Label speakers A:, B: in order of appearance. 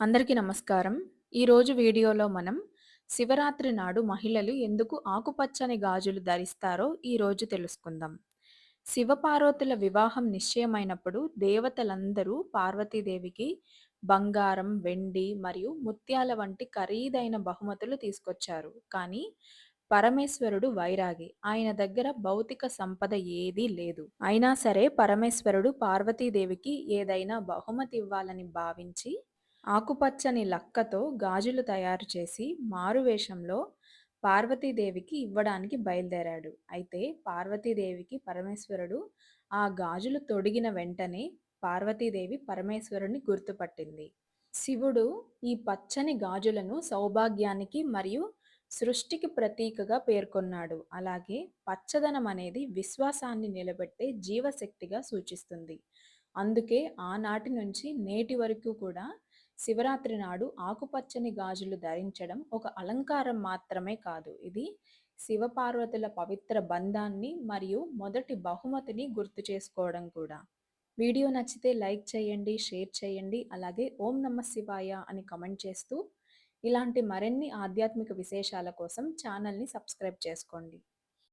A: అందరికీ నమస్కారం. ఈరోజు వీడియోలో మనం శివరాత్రి నాడు మహిళలు ఎందుకు ఆకుపచ్చని గాజులు ధరిస్తారో ఈరోజు తెలుసుకుందాం. శివపార్వతుల వివాహం నిశ్చయమైనప్పుడు దేవతలందరూ పార్వతీదేవికి బంగారం, వెండి మరియు ముత్యాల వంటి ఖరీదైన బహుమతులు తీసుకొచ్చారు. కానీ పరమేశ్వరుడు వైరాగి. ఆయన దగ్గర భౌతిక సంపద ఏదీ లేదు. అయినా సరే పరమేశ్వరుడు పార్వతీదేవికి ఏదైనా బహుమతి ఇవ్వాలని భావించి ఆకుపచ్చని లక్కతో గాజులు తయారు చేసి మారువేషంలో పార్వతీదేవికి ఇవ్వడానికి బయలుదేరాడు. అయితే పార్వతీదేవికి పరమేశ్వరుడు ఆ గాజులు తొడిగిన వెంటనే పార్వతీదేవి పరమేశ్వరుని గుర్తుపట్టింది. శివుడు ఈ పచ్చని గాజులను సౌభాగ్యానికి మరియు సృష్టికి ప్రతీకగా పేర్కొన్నాడు. అలాగే పచ్చదనం అనేది విశ్వాసాన్ని నిలబెట్టే జీవశక్తిగా సూచిస్తుంది. అందుకే ఆనాటి నుంచి నేటి వరకు కూడా శివరాత్రి నాడు ఆకుపచ్చని గాజులు ధరించడం ఒక అలంకారం మాత్రమే కాదు. ఇది శివపార్వతుల పవిత్ర బంధాన్ని మరియు మొదటి బహుమతిని గుర్తు చేసుకోవడం కూడా. వీడియో నచ్చితే లైక్ చేయండి, షేర్ చేయండి. అలాగే ఓం నమ శివాయ అని కమెంట్ చేస్తూ ఇలాంటి మరిన్ని ఆధ్యాత్మిక విశేషాల కోసం ఛానల్ని సబ్స్క్రైబ్ చేసుకోండి.